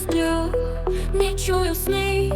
сплю, не чую сни,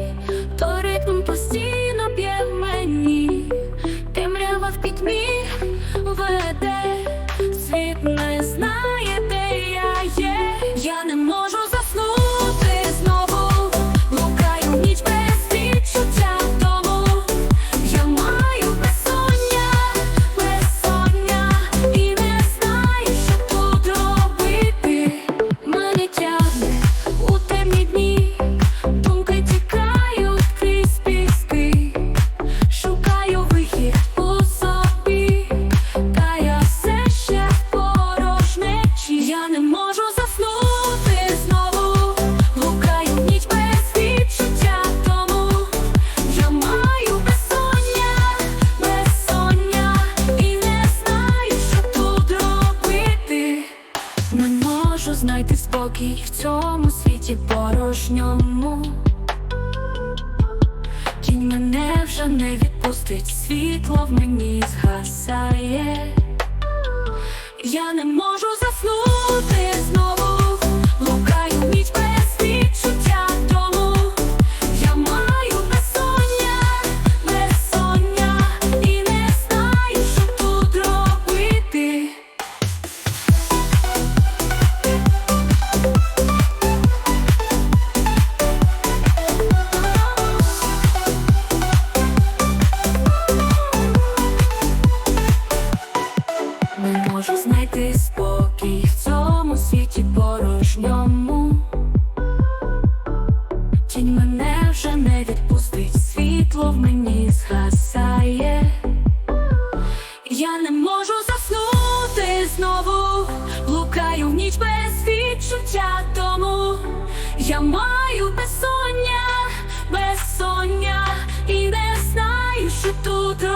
Спокій в цьому світі порожньому. Тінь мене вже не відпустить, світло в мені згасає. не можу знайти спокій в цьому світі порожньому. Тінь мене вже не відпустить, світло в мені згасає. Я не можу заснути знову, блукаю в ніч без відчуття тому. Я маю безсоння, безсоння і не знаю, що тут.